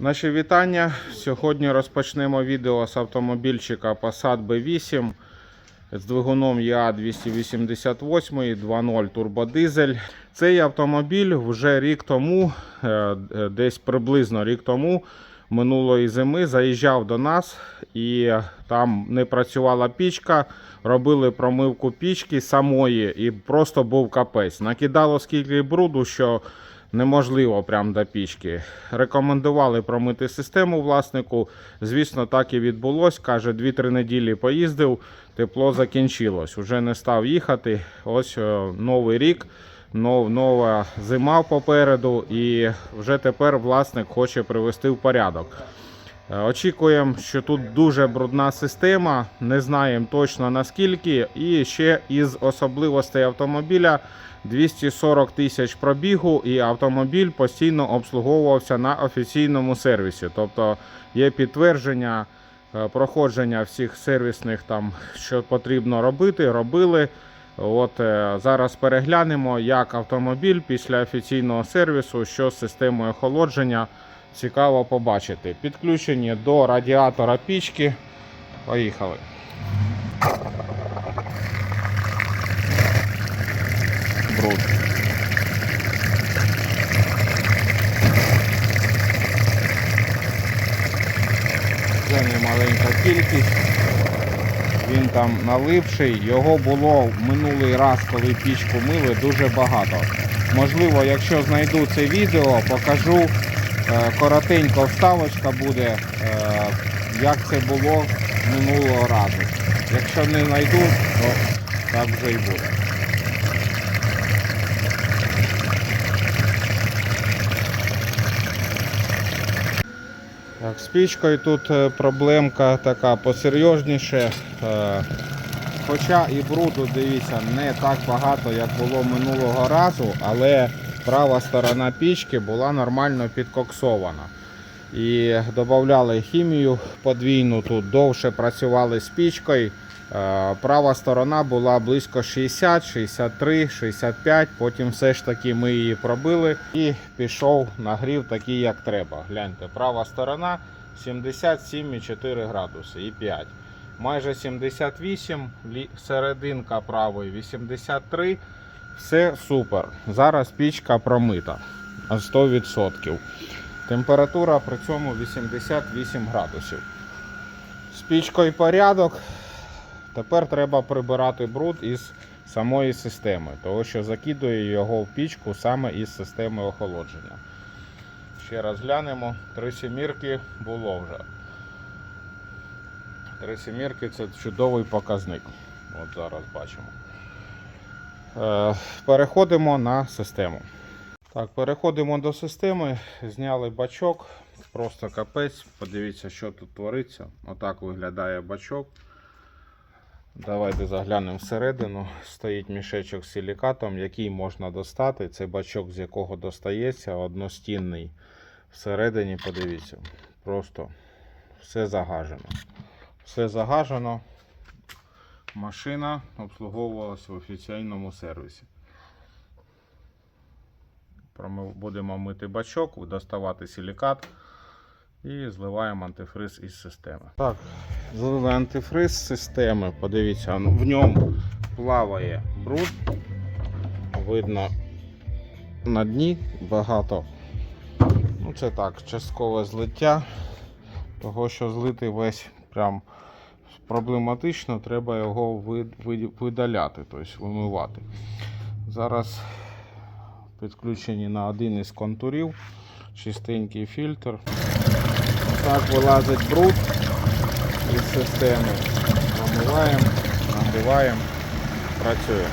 Наші вітання. Сьогодні розпочнемо відео з автомобільчика Passat B8 з двигуном ЯА 288 2.0 турбодизель. Цей автомобіль вже рік тому, е, е, десь приблизно рік тому, минулої зими, заїжджав до нас і там не працювала пічка. Робили промивку пічки самої і просто був капець. Накидало скільки бруду, що неможливо прям до пічки. Рекомендували промити систему власнику. Звісно, так і відбулось. Каже, 2-3 неділі поїздив, тепло закінчилось. Уже не став їхати. Ось е, новий рік, нов, нова зима попереду, і вже тепер власник хоче привести в порядок. Е, Очікуємо, що тут дуже брудна система, не знаємо точно наскільки. І ще із особливостей автомобіля 240 тисяч пробігу, і автомобіль постійно обслуговувався на офіційному сервісі. Тобто є підтвердження е, проходження всіх сервісних там, що потрібно робити, робили. От е, зараз переглянемо, як автомобіль після офіційного сервісу, що з системою охолодження. Цікаво побачити. Підключені до радіатора пічки. Поїхали. Бруд. Вже немаленька кількість. Він там наливший. Його було в минулий раз, коли пічку мили, дуже багато. Можливо, якщо знайду це відео, покажу е, коротенько вставочка буде, е, як це було минулого разу. Якщо не знайду, то так вже і буде. Так, з пічкою тут е, проблемка така посерйозніше. Хоча і бруду, дивіться, не так багато, як було минулого разу, але права сторона пічки була нормально підкоксована. І додавали хімію подвійну, тут довше працювали з пічкою. Е, Права сторона була близько 60, 63, 65. Потім все ж таки ми її пробили і пішов нагрів такий, як треба. Гляньте, права сторона 77,4 градуси і 5. Майже 78, серединка правої 83. Все супер. Зараз пічка промита на 100%. Температура при цьому 88 градусів. З пічкою порядок. Тепер треба прибирати бруд із самої системи, тому що закидує його в пічку саме із системи охолодження. Ще раз глянемо. Три сімірки було вже. Три сімірки це чудовий показник. От зараз бачимо. Е, переходимо на систему. Так, переходимо до системи. Зняли бачок. Просто капець. Подивіться, що тут твориться. Отак виглядає бачок. Давайте заглянемо всередину. Стоїть мішечок з силікатом, який можна достати. Це бачок, з якого достається, одностінний. Всередині, подивіться, просто все загажено. Все загажено. Машина обслуговувалася в офіційному сервісі. Будемо мити бачок, доставати силікат і зливаємо антифриз із системи. Так, злили антифриз з системи. Подивіться, в ньому плаває бруд. Видно на дні багато. Ну, це так, часткове злиття. Того, що злити весь прям проблематично, треба його ви- ви- видаляти, тобто вимивати. Зараз підключені на один із контурів, чистенький фільтр. Так вилазить бруд із системи. Промиваємо, нагріваємо, працює.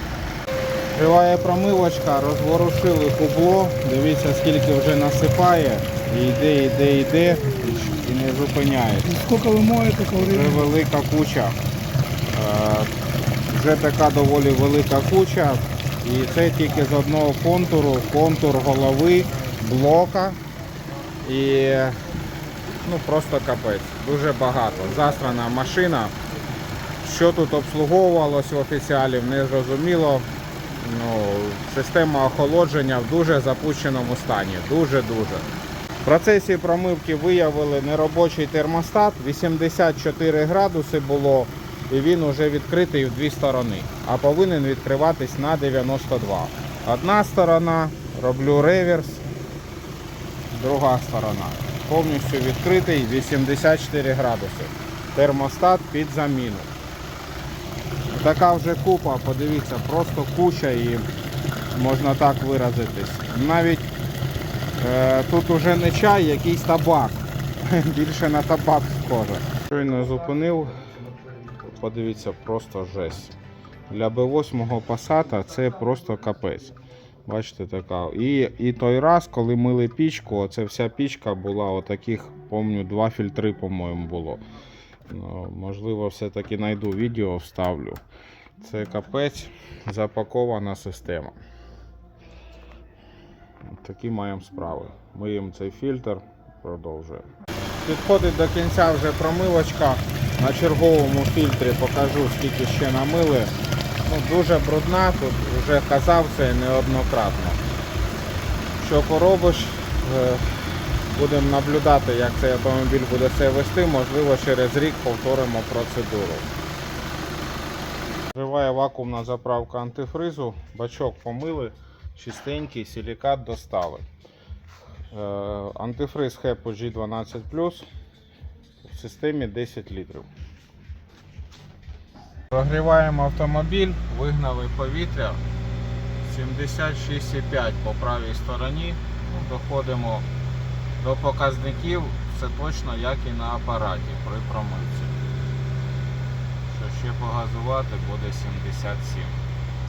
Триває промивочка, розворушили кубло. Дивіться, скільки вже насипає. І йде, йде, йде не зупиняється. Сколько ви моєте Вже коври? велика куча. Е, Вже така доволі велика куча. І це тільки з одного контуру, контур голови, блока. І ну просто капець. Дуже багато. Засрана машина. Що тут обслуговувалось в офіціалів, не зрозуміло. Ну, система охолодження в дуже запущеному стані. Дуже-дуже. В процесі промивки виявили неробочий термостат, 84 градуси було, і він вже відкритий в дві сторони, а повинен відкриватись на 92. Одна сторона, роблю реверс, друга сторона. Повністю відкритий 84 градуси. Термостат під заміну. Така вже купа, подивіться, просто куча і можна так виразитись. Навіть тут уже не чай, якийсь табак. Більше на табак схоже. Щойно зупинив, подивіться, просто жесть. Для B8 Passat це просто капець. Бачите, така. І, і той раз, коли мили пічку, оце вся пічка була отаких, помню, два фільтри, по-моєму, було. Ну, можливо, все-таки знайду відео, вставлю. Це капець, запакована система. Такі маємо справи. Миємо цей фільтр, продовжуємо. Підходить до кінця вже промивочка. На черговому фільтрі покажу, скільки ще намили. Ну, дуже брудна, тут вже казав це неоднократно. Що поробиш, е, будемо наблюдати, як цей автомобіль буде себе вести. Можливо, через рік повторимо процедуру. Триває вакуумна заправка антифризу, бачок помили, чистенький, силікат достали. Е, Антифриз HEPO G12 в системі 10 літрів. Прогріваємо автомобіль, вигнали повітря 76,5 по правій стороні. Ну, Доходимо до показників, все точно як і на апараті при промивці. Що ще погазувати буде 77.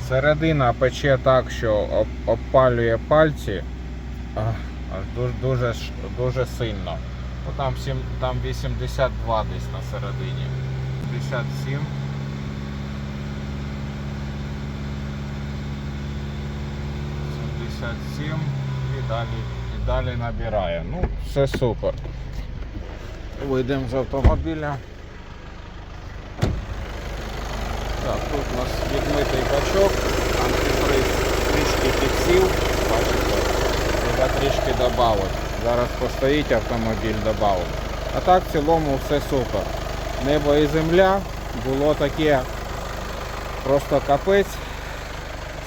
Середина пече так, що обпалює пальці дуже, дуже, дуже сильно. Ну, там, сім- там 82 десь на середині. 57. 77 і далі, і далі набирає. Ну, все супер. Вийдемо з автомобіля. Так, тут у нас відмитий бачок, антифриз трішки підсів, бачите, треба трішки додати. Зараз постоїть автомобіль додав. А так в цілому все супер. Небо і земля було таке просто капець.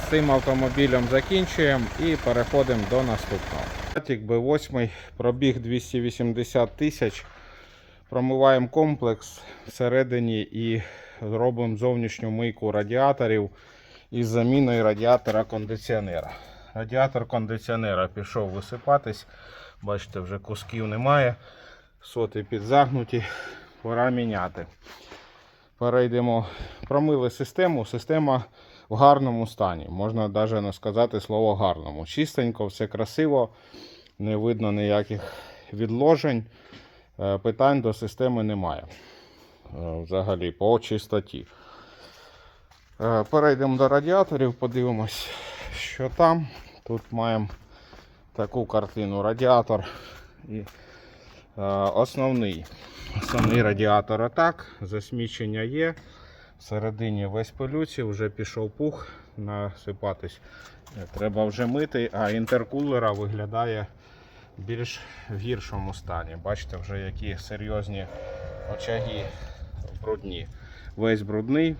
З цим автомобілем закінчуємо і переходимо до наступного. Тік B8, пробіг 280 тисяч. Промиваємо комплекс всередині і робимо зовнішню мийку радіаторів із заміною радіатора кондиціонера. Радіатор кондиціонера пішов висипатись. Бачите, вже кусків немає. Соти підзагнуті. Пора міняти. Перейдемо. Промили систему. Система в гарному стані. Можна навіть не сказати слово гарному. Чистенько, все красиво, не видно ніяких відложень. Е, Питань до системи немає. Е, Взагалі по чистоті. Е, Перейдемо до радіаторів, подивимось, що там. Тут маємо таку картину. Радіатор і е, основний. Основний радіатор атак, засмічення є. Всередині весь пилюці, вже пішов пух насипатись. Треба вже мити, а інтеркулера виглядає більш в гіршому стані. Бачите, вже які серйозні очаги брудні. Весь брудний,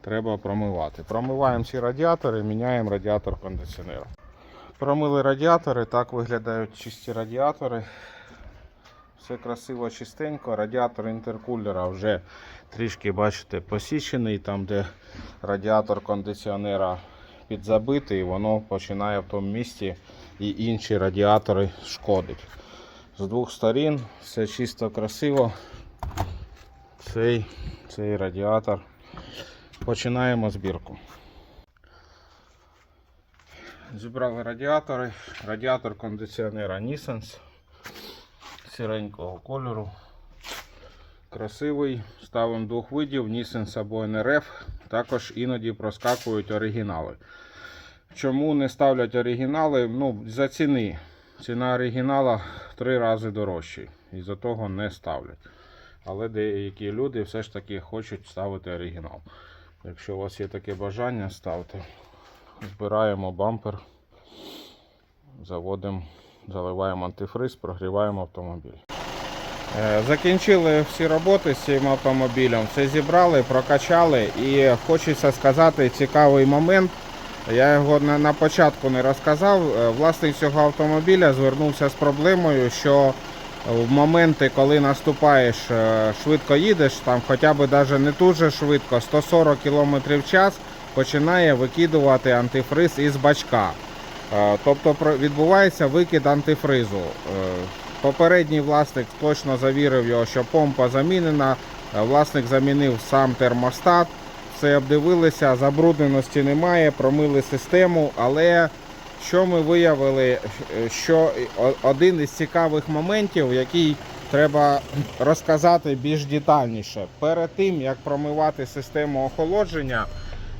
треба промивати. Промиваємо ці радіатори, міняємо радіатор кондиціонера. Промили радіатори, так виглядають чисті радіатори. Все красиво, чистенько. Радіатор інтеркулера вже трішки, бачите, посічений, там, де радіатор кондиціонера підзабитий, воно починає в тому місці і інші радіатори шкодить. З двох сторін все чисто красиво. Цей, цей радіатор. Починаємо збірку. Зібрали радіатори. Радіатор кондиціонера Nissens сіренького кольору. Красивий. Ставимо двох видів Nissens або NRF. Також іноді проскакують оригінали. Чому не ставлять оригінали? Ну, за ціни. Ціна оригінала три рази дорожча. І за того не ставлять. Але деякі люди все ж таки хочуть ставити оригінал. Якщо у вас є таке бажання, ставте. Збираємо бампер, заводимо заливаємо антифриз, прогріваємо автомобіль. Е, Закінчили всі роботи з цим автомобілем, все зібрали, прокачали і хочеться сказати цікавий момент. Я його на, початку не розказав. Е, Власник цього автомобіля звернувся з проблемою, що в моменти, коли наступаєш, е, швидко їдеш, там хоча б навіть не дуже швидко, 140 км в час починає викидувати антифриз із бачка. Е, Тобто відбувається викид антифризу. Е, Попередній власник точно завірив його, що помпа замінена. Власник замінив сам термостат, все обдивилися, забрудненості немає, промили систему, але що ми виявили, що один із цікавих моментів, який треба розказати більш детальніше. Перед тим як промивати систему охолодження,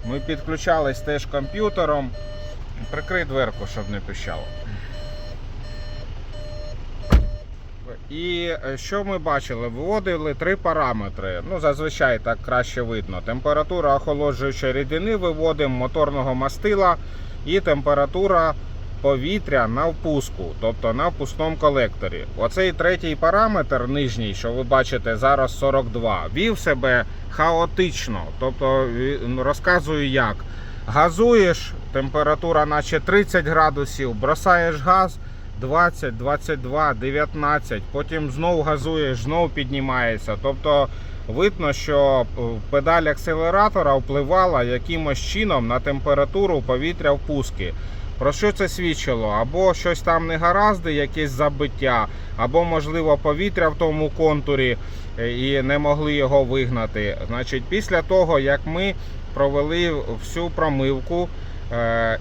ми підключались теж комп'ютером. Прикрий дверку, щоб не пищало. І що ми бачили? Виводили три параметри. Ну, зазвичай так краще видно. Температура охолоджуючої рідини виводимо моторного мастила і температура повітря на впуску, тобто на впускному колекторі. Оцей третій параметр, нижній, що ви бачите зараз 42, вів себе хаотично. Тобто ві- ну, розказую як. Газуєш, температура наче 30 градусів, бросаєш газ 20, 22, 19, потім знову газуєш, знову піднімається. Тобто видно, що е, педаль акселератора впливала якимось чином на температуру повітря впуски. Про що це свідчило? Або щось там не гаразди, якесь забиття, або, можливо, повітря в тому контурі е, і не могли його вигнати. Значить, після того, як ми провели всю промивку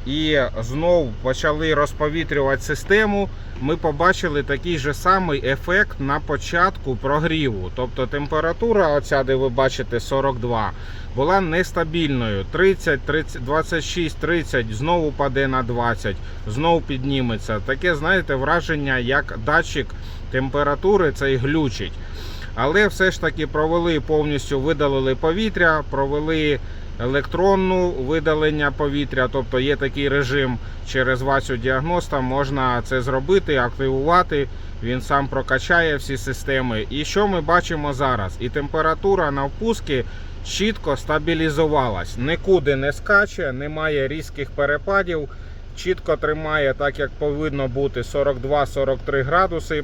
і знов почали розповітрювати систему, ми побачили такий же самий ефект на початку прогріву. Тобто температура, оця, де ви бачите, 42, була нестабільною. 30, 30, 26, 30, знову паде на 20, знову підніметься. Таке, знаєте, враження, як датчик температури цей глючить. Але все ж таки провели повністю видалили повітря, провели електронну видалення повітря, тобто є такий режим через Васю діагноста, можна це зробити, активувати. Він сам прокачає всі системи. І що ми бачимо зараз? І температура на впуски чітко стабілізувалась. Нікуди не скаче, немає різких перепадів. Чітко тримає так, як повинно бути 42-43 градуси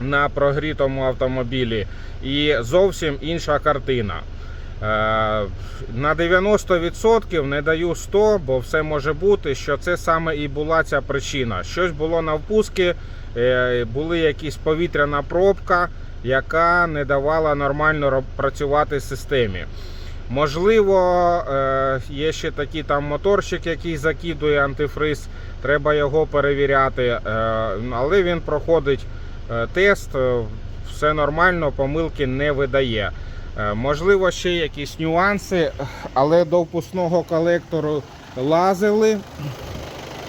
на прогрітому автомобілі. І зовсім інша картина. Е, На 90% не даю 100, бо все може бути, що це саме і була ця причина. Щось було на впуски, е, були якісь повітряна пробка, яка не давала нормально працювати системі. Можливо, е, є ще такий там моторчик, який закидує антифриз, треба його перевіряти, але він проходить тест, все нормально, помилки не видає. Е, Можливо, ще якісь нюанси, але до впускного колектору лазили.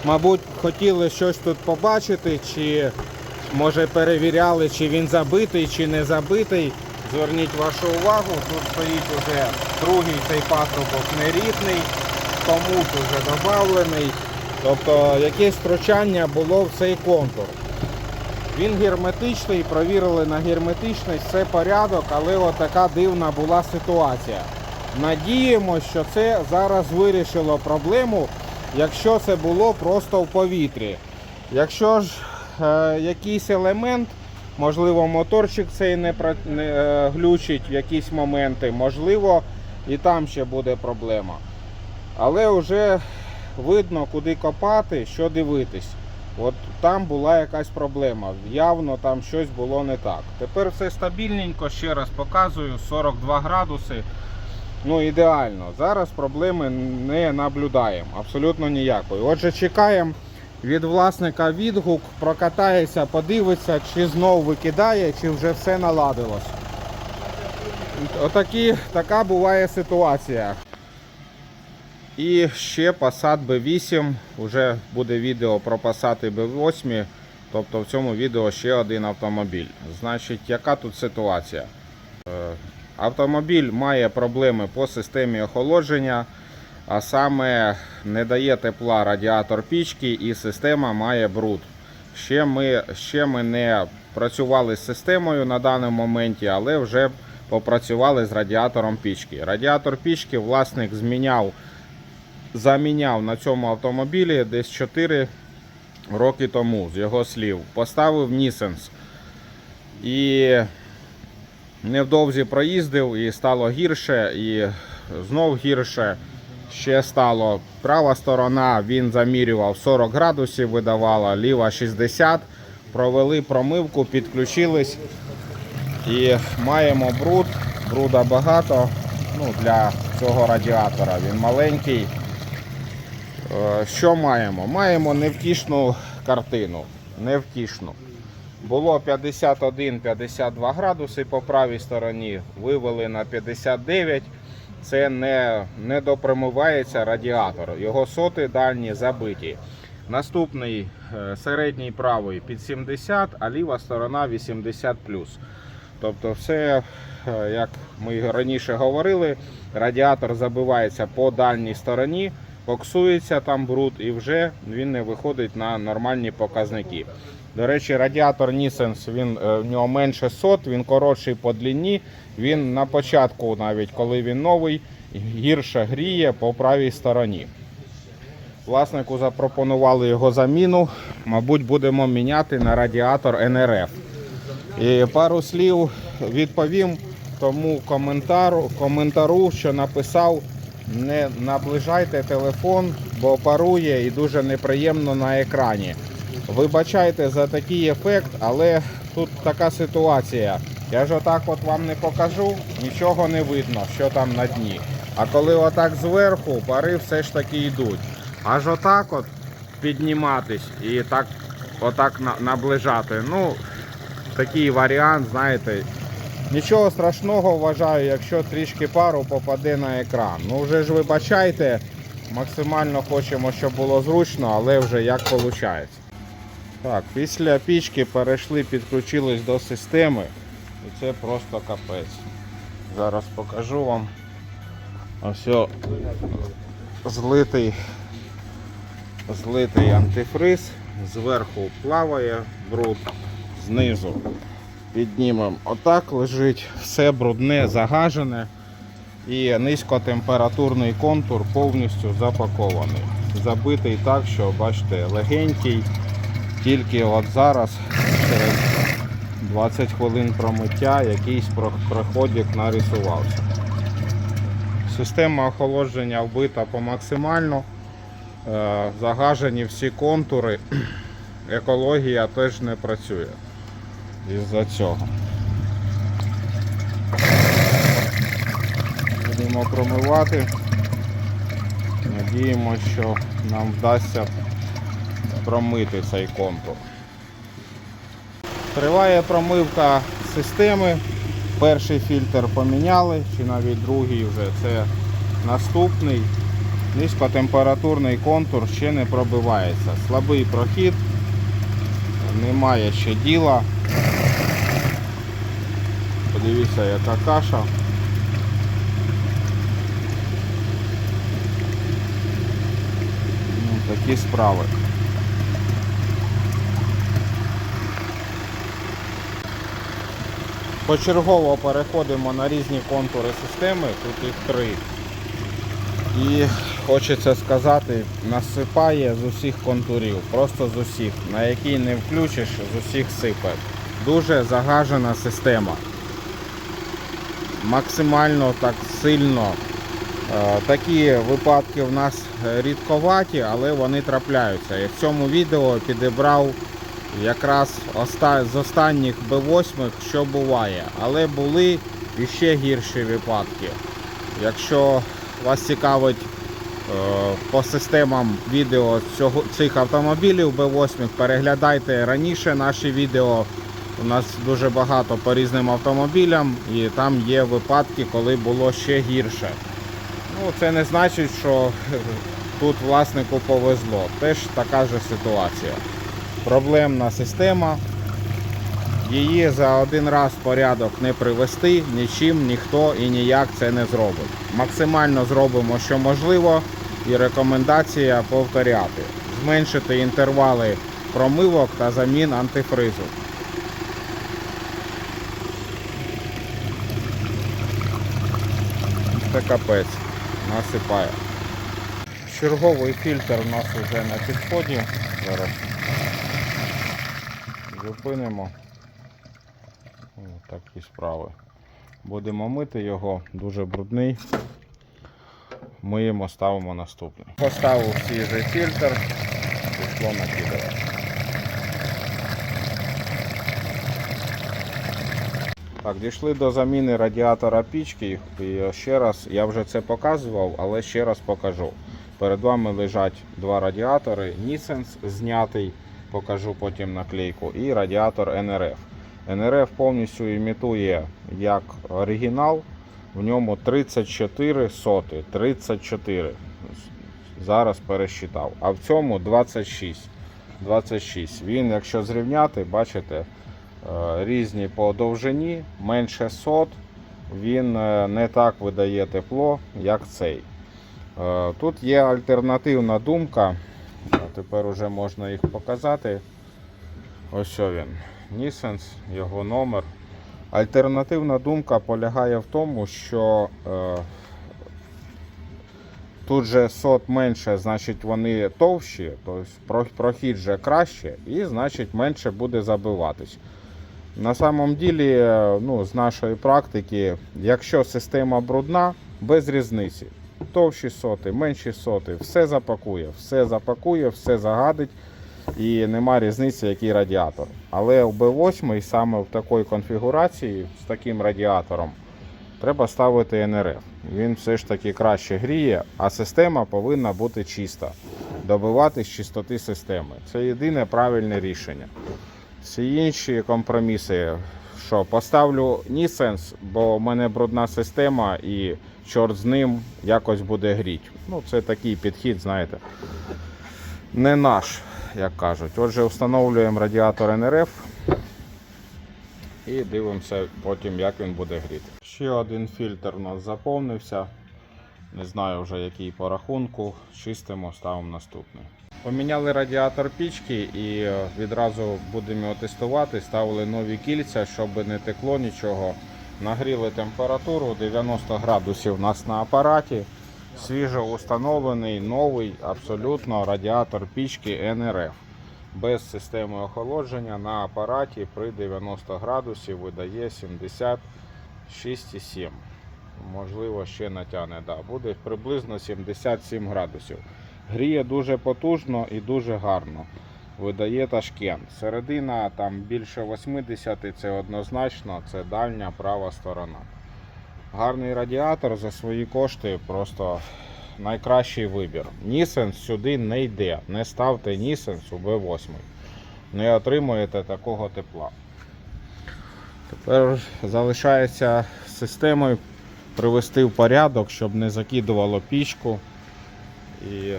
Мабуть, хотіли щось тут побачити, чи може перевіряли, чи він забитий, чи не забитий. Зверніть вашу увагу, тут стоїть уже другий цей патрубок нерідний, комут вже додавлений. Тобто якесь втручання було в цей контур. Він герметичний, провірили на герметичність, все порядок, але от така дивна була ситуація. Надіємося, що це зараз вирішило проблему, якщо це було просто в повітрі. Якщо ж е, якийсь елемент, можливо, моторчик цей не, не е, глючить в якісь моменти, можливо, і там ще буде проблема. Але вже видно, куди копати, що дивитись. От там була якась проблема. Явно там щось було не так. Тепер все стабільненько, ще раз показую, 42 градуси. Ну, ідеально. Зараз проблеми не наблюдаємо. Абсолютно ніякої. Отже, чекаємо від власника відгук, прокатається, подивиться, чи знов викидає, чи вже все наладилось. Отакі, така буває ситуація. І ще Passat B8. Уже буде відео про Passat B8. Тобто в цьому відео ще один автомобіль. Значить, яка тут ситуація? Е, Автомобіль має проблеми по системі охолодження, а саме не дає тепла радіатор пічки і система має бруд. Ще ми, ще ми не працювали з системою на даному моменті, але вже попрацювали з радіатором пічки. Радіатор пічки власник зміняв, заміняв на цьому автомобілі десь 4 роки тому, з його слів. Поставив Нісенс. І невдовзі проїздив і стало гірше, і знов гірше. Ще стало права сторона, він замірював 40 градусів, видавала, ліва 60. Провели промивку, підключились і маємо бруд. Бруда багато ну, для цього радіатора. Він маленький. Е, Що маємо? Маємо невтішну картину. Невтішну. Було 51-52 градуси по правій стороні, вивели на 59. Це не, не допромивається радіатор. Його соти дальні забиті. Наступний е, середній правий під 70, а ліва сторона 80 Тобто, все, е, як ми раніше говорили, радіатор забивається по дальній стороні, коксується там бруд і вже він не виходить на нормальні показники. До речі, радіатор Nissens, він е, в нього менше сот, він коротший по длині. Він на початку, навіть коли він новий, гірше гріє по правій стороні. Власнику запропонували його заміну. Мабуть, будемо міняти на радіатор НРФ. І пару слів відповім тому коментару, коментару, що написав: не наближайте телефон, бо парує і дуже неприємно на екрані. Вибачайте за такий ефект, але тут така ситуація. Я ж отак от вам не покажу, нічого не видно, що там на дні. А коли отак зверху, пари все ж таки йдуть. Аж отак от підніматись і так отак наближати. Ну, такий варіант, знаєте. Нічого страшного вважаю, якщо трішки пару попаде на екран. Ну вже ж вибачайте, максимально хочемо, щоб було зручно, але вже як виходить. Так, після пічки перейшли, підключились до системи. І це просто капець. Зараз покажу вам. Ось злитий, злитий антифриз. Зверху плаває бруд, знизу піднімемо. Отак лежить, все брудне, загажене. І низькотемпературний контур повністю запакований. Забитий так, що бачите, легенький. Тільки от зараз, через 20 хвилин промиття, якийсь про- проходик нарисувався. Система охолодження вбита по максимально. Е, Загажені всі контури. Екологія теж не працює із-за цього. Будемо промивати. Надіємося, що нам вдасться промити цей контур. Триває промивка системи. Перший фільтр поміняли, чи навіть другий вже це наступний. Низькотемпературний контур ще не пробивається. Слабий прохід, немає ще діла. Подивіться, яка каша. Ну, такі справи. Почергово переходимо на різні контури системи, тут їх три. І хочеться сказати, насипає з усіх контурів, просто з усіх, на який не включиш, з усіх сипе. Дуже загажена система. Максимально так сильно. Е, Такі випадки в нас рідковаті, але вони трапляються. Я в цьому відео підібрав якраз з останніх Б8, що буває. Але були і ще гірші випадки. Якщо вас цікавить е, по системам відео цих автомобілів B8, переглядайте раніше наші відео. У нас дуже багато по різним автомобілям і там є випадки, коли було ще гірше. Ну, це не значить, що тут власнику повезло. Теж така ж ситуація. Проблемна система. Її за один раз порядок не привести, нічим ніхто і ніяк це не зробить. Максимально зробимо, що можливо, і рекомендація повторяти. Зменшити інтервали промивок та замін антифризу. Це капець, насипає. Черговий фільтр у нас вже на підході. Зараз зупинимо. О, такі справи. Будемо мити його, дуже брудний. Миємо, ставимо наступний. Поставив свіжий фільтр, пішло накидувати. Так, дійшли до заміни радіатора пічки. І ще раз, я вже це показував, але ще раз покажу. Перед вами лежать два радіатори. Нісенс знятий, покажу потім наклейку, і радіатор НРФ. НРФ повністю імітує як оригінал. В ньому 34 соти. 34. Зараз пересчитав. А в цьому 26. 26. Він, якщо зрівняти, бачите, різні по довжині, менше сот. Він е, не так видає тепло, як цей. Е, Тут є альтернативна думка. Е, Тепер уже можна їх показати. Ось що він. Нісенс, його номер. Альтернативна думка полягає в тому, що е, тут же сот менше, значить вони товщі, тобто прохід же краще, і значить менше буде забиватись. На самом ділі, е, ну, з нашої практики, якщо система брудна, без різниці. Товщі соти, менші соти, все запакує, все запакує, все загадить і нема різниці, який радіатор. Але в B8 саме в такій конфігурації з таким радіатором треба ставити НРФ. Він все ж таки краще гріє, а система повинна бути чиста. Добиватись чистоти системи. Це єдине правильне рішення. Всі інші компроміси, що поставлю Нісенс, бо в мене брудна система і чорт з ним якось буде гріть. Ну, це такий підхід, знаєте, не наш, як кажуть. Отже, встановлюємо радіатор НРФ і дивимося потім, як він буде гріти. Ще один фільтр у нас заповнився. Не знаю вже який по рахунку. Чистимо, ставимо наступний. Поміняли радіатор пічки і е, відразу будемо його тестувати. Ставили нові кільця, щоб не текло нічого. Нагріли температуру 90 градусів у нас на апараті. Свіжо установлений новий абсолютно радіатор пічки НРФ. Без системи охолодження на апараті при 90 градусів видає 76,7. Можливо, ще натягне. Да. Буде приблизно 77 градусів. Гріє дуже потужно і дуже гарно. Видає Ташкент. Середина там більше 80 це однозначно, це дальня права сторона. Гарний радіатор за свої кошти просто найкращий вибір. Нісенс сюди не йде. Не ставте Нісенс у B8. Не отримуєте такого тепла. Тепер залишається системою привести в порядок, щоб не закидувало пічку і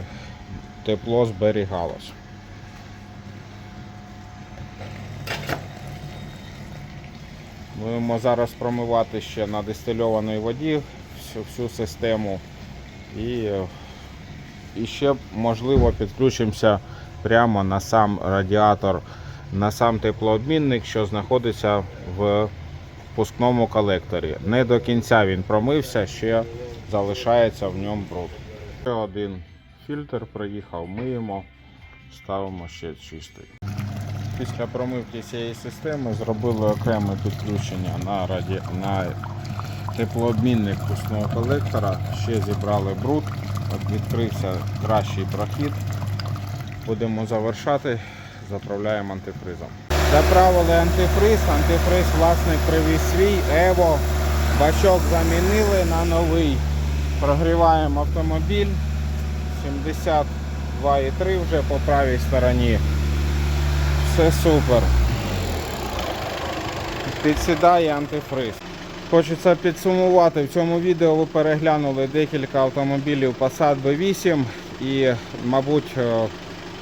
тепло зберігалось. Будемо зараз промивати ще на дистильованій воді всю, всю систему. І, і ще можливо підключимося прямо на сам радіатор, на сам теплообмінник, що знаходиться в впускному колекторі. Не до кінця він промився, ще залишається в ньому бруд. Ще один фільтр приїхав, миємо, ставимо ще чистий. Після промивки цієї системи зробили окреме підключення на, раді... на теплообмінник пускного колектора. Ще зібрали бруд, відкрився кращий прохід. Будемо завершати, заправляємо антифризом. Заправили антифриз, антифриз власник привіз свій, Ево. Бачок замінили на новий. Прогріваємо автомобіль. 72,3 вже по правій стороні. Все супер. Підсідає антифриз. Хочеться підсумувати. В цьому відео ви переглянули декілька автомобілів Passat B8 і, мабуть, е,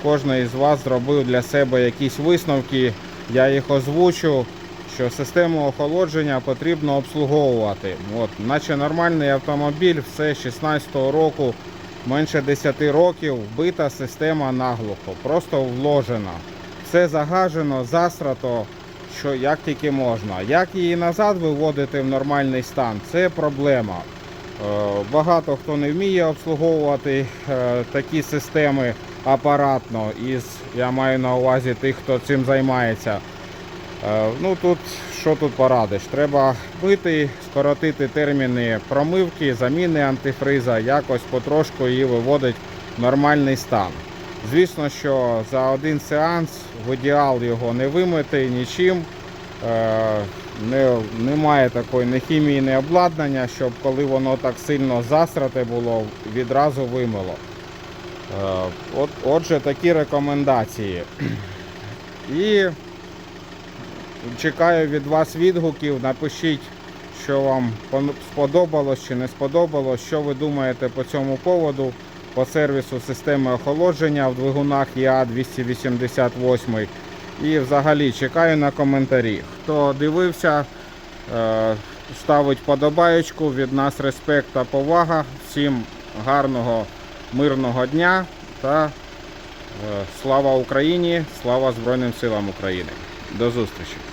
кожен із вас зробив для себе якісь висновки. Я їх озвучу, що систему охолодження потрібно обслуговувати. От, наче нормальний автомобіль, все 16-го року, менше 10 років, вбита система наглухо, просто вложена. все загажено, засрато, що як тільки можна. Як її назад виводити в нормальний стан, це проблема. Е, Багато хто не вміє обслуговувати е, такі системи апаратно, із, я маю на увазі тих, хто цим займається. Е, Ну тут що тут порадиш? Треба бити, скоротити терміни промивки, заміни антифриза, якось потрошку її виводить в нормальний стан. Звісно, що за один сеанс в ідеал його не вимити нічим. Е, Не, немає такої ні хімії, ні обладнання, щоб коли воно так сильно засрате було, відразу вимило. Е, От, отже, такі рекомендації. І чекаю від вас відгуків. Напишіть, що вам сподобалось чи не сподобалось, що ви думаєте по цьому поводу, по сервісу системи охолодження в двигунах ЯА 288. І взагалі чекаю на коментарі. Хто дивився, е, ставить подобаєчку. Від нас респект та повага. Всім гарного, мирного дня та е, слава Україні! Слава Збройним силам України! До зустрічі!